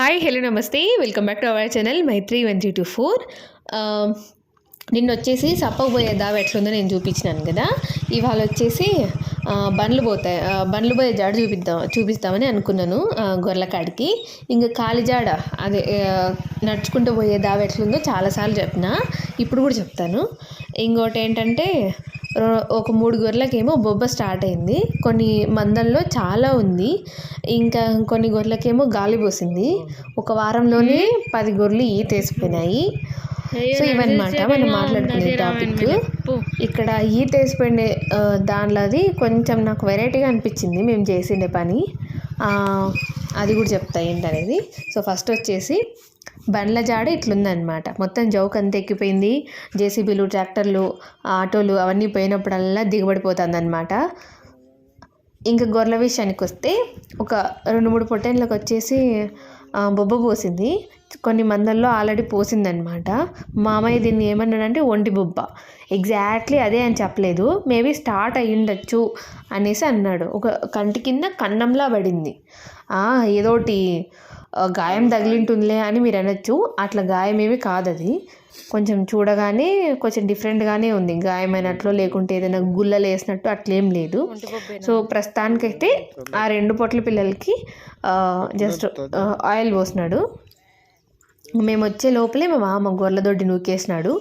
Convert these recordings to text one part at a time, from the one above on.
Hi hello namaste. Welcome back to our channel Maithri one two four నిన్న వచ్చేసి సప్పకు పోయే దావ ఎట్లుందో నేను చూపించినాను కదా. ఇవాళ వచ్చేసి బండ్లు పోతాయి బండ్లు పోయే జాడ చూపిద్దాం చూపిస్తామని అనుకున్నాను ఆ, గొర్రెల కాడికి ఇంకా కాలి జాడ అదే నడుచుకుంటూ పోయే దావ ఎట్లుందో చాలాసార్లు చెప్పిన ఇప్పుడు కూడా చెప్తాను. ఇంకోటి ఏంటంటే ఒక మూడు గొర్రెలకేమో బొబ్బ స్టార్ట్ అయింది. కొన్ని మందల్లో చాలా ఉంది. ఇంకా కొన్ని గొర్రెలకేమో గాలి పోసింది. ఒక వారంలోనే పది గొర్రెలు ఈత వేసిపోయినాయి సో ఇవన్నమాట. మనం మాట్లాడుకునే టాపిక్. ఇక్కడ ఈత వేసిపోయిన దాంట్లో అది కొంచెం నాకు వెరైటీగా అనిపించింది మేము చేసిండే పని. అది కూడా చెప్తా ఏంటనేది. సో ఫస్ట్ వచ్చేసి బండ్ల జాడ ఇట్లుందనమాట మొత్తం జౌక్ అంతా ఎక్కిపోయింది. జేసీబీలు ట్రాక్టర్లు ఆటోలు అవన్నీ పోయినప్పుడల్లా దిగబడిపోతుంది అనమాట ఇంకా గొర్రెల విషయానికి వస్తే ఒక రెండు మూడు పొట్టేళ్ళకి వచ్చేసి బొబ్బ పోసింది. కొన్ని మందల్లో ఆల్రెడీ పోసిందనమాట మామయ్య దీన్ని ఏమన్నాడంటే ఒంటి బొబ్బ. ఎగ్జాక్ట్లీ అదే అని చెప్పలేదు. మేబీ స్టార్ట్ అయ్యి ఉండొచ్చు అనేసి అన్నాడు. ఒక కంటి కింద కన్నంలా పడింది. ఏదోటి గాయం తగిలింటుందిలే అని మీరు అనొచ్చు. అట్లా గాయం ఏమి కాదు అది కొంచెం చూడగానే కొంచెం డిఫరెంట్గానే ఉంది. గాయమైనట్లు లేకుంటే ఏదైనా గుల్లలు వేసినట్టు అట్లేం లేదు. సో ప్రస్తుతానికైతే ఆ రెండు పొట్ల పిల్లలకి జస్ట్ ఆయిల్ పోసినాడు. మేము వచ్చే లోపలే మా మామ గొర్రెల దొడ్డి నూకేసినాడు.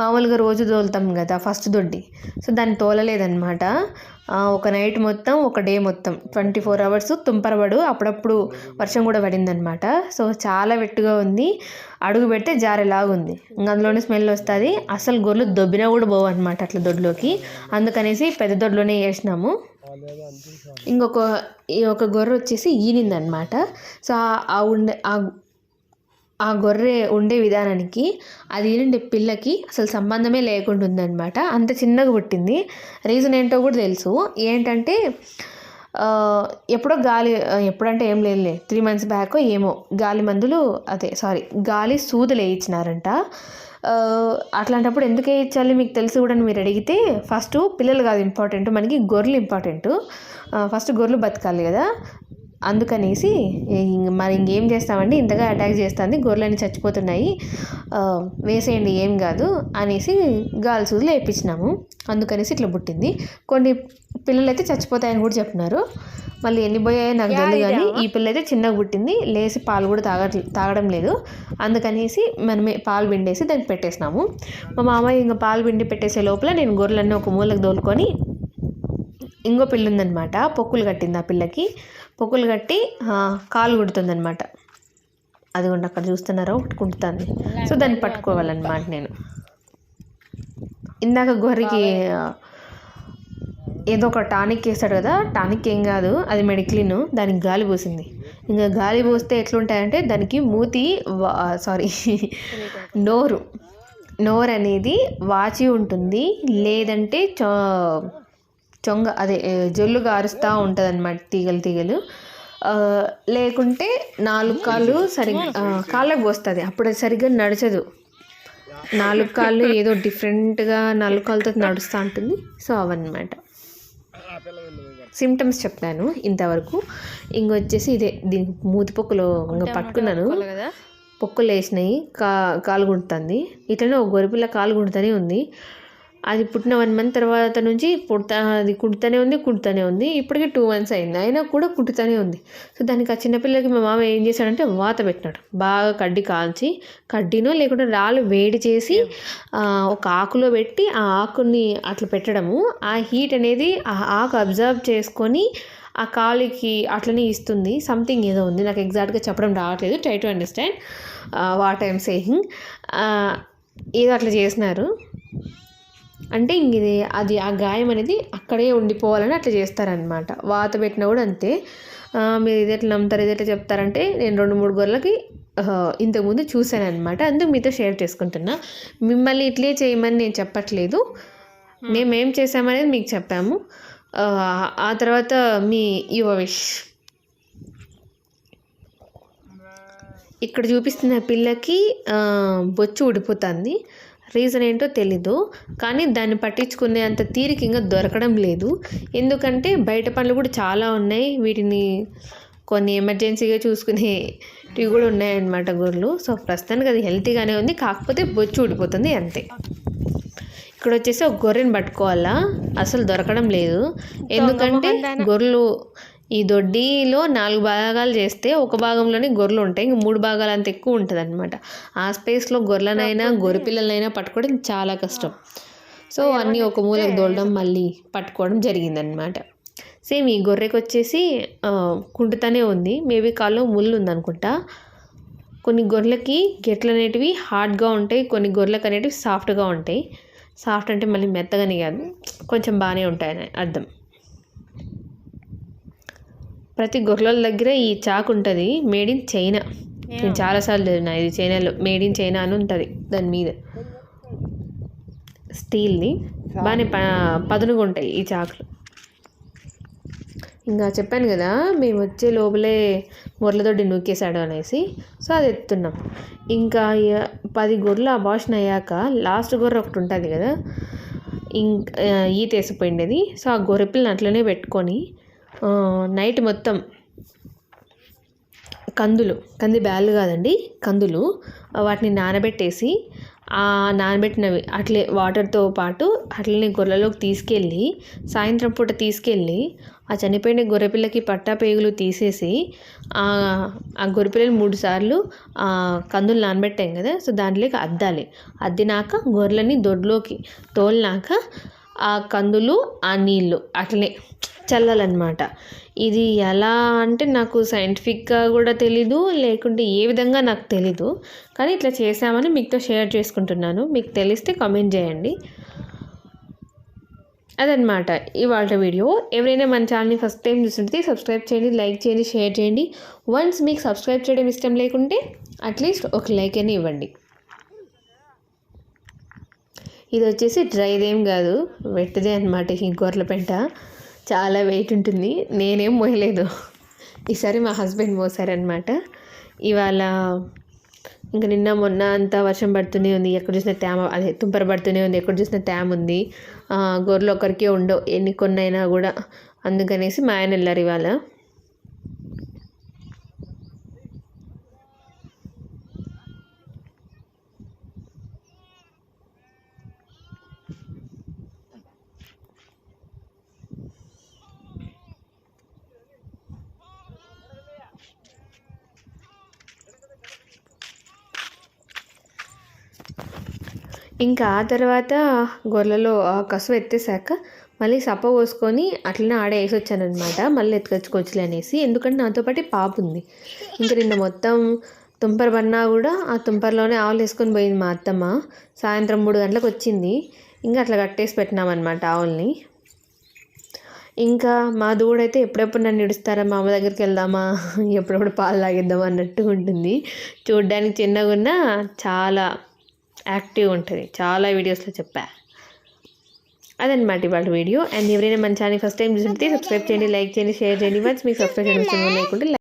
మామూలుగా రోజు తోలుతాం కదా ఫస్ట్ దొడ్డి. సో దాన్ని తోలలేదనమాట ఒక నైట్ మొత్తం ఒక డే మొత్తం. ట్వంటీ ఫోర్ అవర్స్ తుంపరబడు అప్పుడప్పుడు వర్షం కూడా పడిందనమాట సో చాలా వెట్టుగా ఉంది. అడుగు పెడితే జారేలాగుంది. ఇంకా అందులోనే స్మెల్ వస్తుంది. అసలు గొర్రెలు దొబ్బినా కూడా పోవు అనమాట అట్లా దొడ్లోకి. అందుకనేసి పెద్ద దొడ్లోనే వేసినాము ఇంకొక ఈ ఒక గొర్రె వచ్చేసి ఈనిందనమాట సో ఆ- ఆ ఉండే ఆ ఆ గొర్రె ఉండే విధానానికి అది ఏంటంటే పిల్లకి అసలు సంబంధమే లేకుండా ఉందన్నమాట అంత చిన్నగా పుట్టింది. రీజన్ ఏంటో కూడా తెలుసు. ఏంటంటే ఎప్పుడో గాలి ఎప్పుడంటే ఏం లేదులే త్రీ మంత్స్ బ్యాక్ ఏమో గాలి మందులు అదే సారీ గాలి సూదులు వేయించినారంట. అట్లాంటప్పుడు ఎందుకు వేయించాలి మీకు తెలిసి కూడా మీరు అడిగితే ఫస్ట్ పిల్లలు కాదు ఇంపార్టెంట్ మనకి గొర్రెలు ఇంపార్టెంట్. ఫస్ట్ గొర్రెలు బతకాలి కదా. అందుకనేసి ఇంక మరి ఇంకేం చేస్తామండి? ఇంతగా అటాక్ చేస్తుంది. గొర్రెలన్నీ చచ్చిపోతున్నాయి. వేసేయండి ఏం కాదు అనేసి గాలి సూదులు వేయించినాము అందుకనేసి ఇట్లా పుట్టింది. కొన్ని పిల్లలు అయితే చచ్చిపోతాయని కూడా చెప్పినారు మళ్ళీ ఎన్ని పోయాయో నాకు తెలియదు కానీ ఈ పిల్ల అయితే చిన్నగా పుట్టింది. లేసి పాలు కూడా తాగ తాగడం లేదు. అందుకనేసి మనమే పాలు పిండేసి దానికి పెట్టేసినాము. మా మామయ్య ఇంకా పాలు పిండి పెట్టేసే లోపల నేను గొర్రెలన్నీ ఒక మూలకు దోలుకొని ఇంకో పిల్ల ఉందనమాట పొక్కులు కట్టింది ఆ పిల్లకి. పొక్కులు కట్టి కాలు కుడుతుందనమాట అదిగోండి అక్కడ చూస్తున్నారో? ఒకటి కుడుతుంది సో దాన్ని పట్టుకోవాలన్నమాట నేను. ఇందాక గొర్రెకి ఏదో ఒక టానిక్ వేస్తాడు కదా? టానిక్ ఏం కాదు. అది మెడిక్లిన్. దానికి గాలి పోసింది. ఇంకా గాలి పోస్తే ఎట్లుంటాయంటే దానికి మూతి సారీ నోరు. నోరు అనేది వాచి ఉంటుంది. లేదంటే చొ చొంగ అదే జొల్లు గారుస్తూ ఉంటుంది అనమాట తీగలు తీగలు. లేకుంటే నాలుగు కాళ్ళు సరిగ్గా కాళ్ళకు పోస్తుంది. అప్పుడు అది సరిగ్గా నడచదు. నాలుగు కాళ్ళు ఏదో డిఫరెంట్గా నాలుగు కాళ్ళతో నడుస్తూ ఉంటుంది. సో అవన్నమాట. సిమ్టమ్స్ చెప్తాను ఇంతవరకు. ఇంకొచ్చేసి ఇదే దీనికి మూతి పొక్కులు ఇంకా పట్టుకున్నాను. పొక్కులు వేసినాయి కా కాలు గుంటుంది ఇట్లనే ఒక గొరిపిల్ల కాలు గుంటుతూనే ఉంది. అది పుట్టిన వన్ మంత్ తర్వాత నుంచి పుడతా అది కుడుతూనే ఉంది కుడుతూనే ఉంది. ఇప్పటికే టూ మంత్స్ అయింది. అయినా కూడా కుట్టుతూనే ఉంది. సో దానికి ఆ చిన్నపిల్లకి మా మామ ఏం చేశాడంటే వాత పెట్టినాడు. బాగా కడ్డీ కాల్చి కడ్డీనో లేకుంటే రాళ్ళు వేడి చేసి ఒక ఆకులో పెట్టి ఆ ఆకుని అట్లా పెట్టడము. ఆ హీట్ అనేది ఆ ఆకు అబ్జర్వ్ చేసుకొని ఆ కాలికి అట్లనే ఇస్తుంది. సంథింగ్ ఏదో ఉంది. నాకు ఎగ్జాక్ట్గా చెప్పడం రావట్లేదు. Try to understand what I'm saying ఏదో అట్లా చేసినారు. అంటే ఇంక ఇది అది ఆ గాయం అనేది అక్కడే ఉండిపోవాలని అట్లా చేస్తారనమాట వాత పెట్టినా కూడా అంతే. మీరు ఇది ఎట్లా నమ్ముతారు ఇది ఎట్లా చెప్తారంటే నేను రెండు మూడు గొర్రెలకి ఇంతకుముందు చూశాను అనమాట అందుకు మీతో షేర్ చేసుకుంటున్నా. మిమ్మల్ని ఇట్లే చేయమని నేను చెప్పట్లేదు. మేము. ఏం చేసామనేది మీకు చెప్పాము. ఆ, తర్వాత మీ యువ విష్. ఇక్కడ చూపిస్తున్న పిల్లకి బొచ్చు ఊడిపోతుంది. రీజన్ ఏంటో తెలీదు. కానీ దాన్ని పట్టించుకునే అంత తీరిక ఇంకా దొరకడం లేదు. ఎందుకంటే బయట పనులు కూడా చాలా ఉన్నాయి. వీటిని కొన్ని ఎమర్జెన్సీగా చూసుకునేవి కూడా ఉన్నాయన్నమాట గొర్రెలు సో ప్రస్తుతానికి అది హెల్తీగానే ఉంది. కాకపోతే బొచ్చు ఊడిపోతుంది అంతే. ఇక్కడ వచ్చేసి ఒక గొర్రెని పట్టుకోవాలా? అసలు దొరకడం లేదు. ఎందుకంటే గొర్రెలు ఈ దొడ్డిలో నాలుగు భాగాలు చేస్తే ఒక భాగంలోనే గొర్రెలు ఉంటాయి. ఇంక మూడు భాగాలు అంత ఎక్కువ ఉంటుంది అనమాట ఆ స్పేస్లో గొర్రెలనైనా గొర్రె పిల్లలైనా పట్టుకోవడం చాలా కష్టం. సో అన్నీ ఒక మూలకు దోలడం మళ్ళీ పట్టుకోవడం జరిగిందనమాట సేమ్ ఈ గొర్రెకి వచ్చేసి కుంటుతానే ఉంది. మేబీ కాల్లో ముళ్ళు ఉందనుకుంటా. కొన్ని గొర్రెలకి గెట్లు అనేటివి హార్డ్గా ఉంటాయి. కొన్ని గొర్రెలకు అనేటివి సాఫ్ట్గా ఉంటాయి. సాఫ్ట్ అంటే మళ్ళీ మెత్తగానే కాదు. కొంచెం బాగానే ఉంటాయని అర్థం. ప్రతి గొర్రెల దగ్గర ఈ చాకు ఉంటుంది మేడ్ ఇన్ చైనా నేను చాలాసార్లు చదివిన ఇది చైనాలో మేడ్ ఇన్ చైనా అని ఉంటుంది దాని మీద. స్టీల్ది. బాగానే ప పదునుగా ఉంటాయి ఈ చాకులు. ఇంకా చెప్పాను కదా మేము వచ్చే లోపలే గొర్రెలతోటి నూకేశాడు అనేసి సో అది ఎత్తున్నాం. ఇంకా పది గొర్రెలు అబార్షన్ అయ్యాక లాస్ట్ గొర్రె ఒకటి ఉంటుంది కదా ఇంక ఈత వేసిపోయిండేది. సో ఆ గొర్రె పిల్లని అట్లనే పెట్టుకొని నైట్ మొత్తం కందులు కంది బ్యాళ్ళు కాదండి కందులు వాటిని నానబెట్టేసి ఆ నానబెట్టినవి అట్లే వాటర్తో పాటు అట్లనే గొర్రెలోకి తీసుకెళ్ళి సాయంత్రం పూట తీసుకెళ్ళి ఆ చనిపోయిన గొర్రెపిల్లకి పట్టా పేగులు తీసేసి ఆ ఆ గొర్రెపిల్లని మూడు సార్లు ఆ కందులు నానబెట్టాం కదా సో దాంట్లోకి అద్దాలి. అద్దినాక గొర్రెలని దొడ్లోకి తోలినాక ఆ కందులు ఆ నీళ్ళు. అట్లనే చల్లాలన్నమాట. ఇది ఎలా అంటే నాకు సైంటిఫిక్గా కూడా తెలీదు లేకుంటే ఏ విధంగా నాకు తెలీదు. కానీ ఇట్లా చేసామని మీతో షేర్ చేసుకుంటున్నాను. మీకు తెలిస్తే కామెంట్ చేయండి. అదనమాట ఇవాళ వీడియో. ఎవరైనా మన ఛానల్ని ఫస్ట్ టైం చూస్తుంటే సబ్స్క్రైబ్ చేయండి లైక్ చేయండి షేర్ చేయండి. వన్స్ మీకు సబ్స్క్రైబ్ చేయడం ఇష్టం లేకుంటే అట్లీస్ట్ ఒక లైక్ అయినా ఇవ్వండి. ఇది వచ్చేసి డ్రైదేం కాదు వెట్టదే అనమాట ఈ గొర్రెల పెంట. చాలా వెయిట్ ఉంటుంది. నేనేం మోయలేదు. ఈసారి మా హస్బెండ్ మోసారనమాట ఇవాళ ఇంకా నిన్న మొన్న అంతా వర్షం పడుతూనే ఉంది. ఎక్కడ చూసినా తేమ అదే తుంపర పడుతూనే ఉంది. ఎక్కడ చూసినా తేమ ఉంది. గొర్రెలు ఒకరికే ఉండవు. ఎన్ని కొన్నైనా కూడా. అందుకనేసి మా ఆయన వెళ్ళారు ఇవాళ. ఇంకా ఆ తర్వాత గొర్రెలో ఆ కసువు ఎత్తేసాక మళ్ళీ సప్ప పోసుకొని అట్లనే ఆడ వేసి వచ్చానమాట మళ్ళీ ఎత్తుకొచ్చుకోవచ్చులే అనేసి. ఎందుకంటే నాతో పాటు పాప ఉంది. ఇంకా నిన్న మొత్తం తుంపర పన్నా కూడా ఆ తుంపర్లోనే ఆవులు వేసుకొని పోయింది మా అత్తమ్మ. సాయంత్రం మూడు గంటలకు వచ్చింది. ఇంకా అట్లా కట్టేసి పెట్టినామన్నమాట ఆవుల్ని. ఇంకా మా దూడైతే ఎప్పుడెప్పుడు నన్ను ఇడుస్తారా మా అమ్మ దగ్గరికి వెళ్దామా ఎప్పుడెప్పుడు పాలు తాగిద్దామా అన్నట్టు ఉంటుంది. చూడ్డానికి చిన్నగా ఉన్నా చాలా యాక్టివ్ ఉంటుంది. చాలా వీడియోస్లో చెప్పా. అదనమాట ఇవాళ వీడియో. అండ్ ఎవరైనా మన ఛానల్ ఫస్ట్ టైం చూస్తుంటే సబ్స్క్రైబ్ చేయండి లైక్ చేయండి షేర్ చేయండి. వన్స్ మీకు సబ్స్క్రైబ్ చేయడం లేకుంటే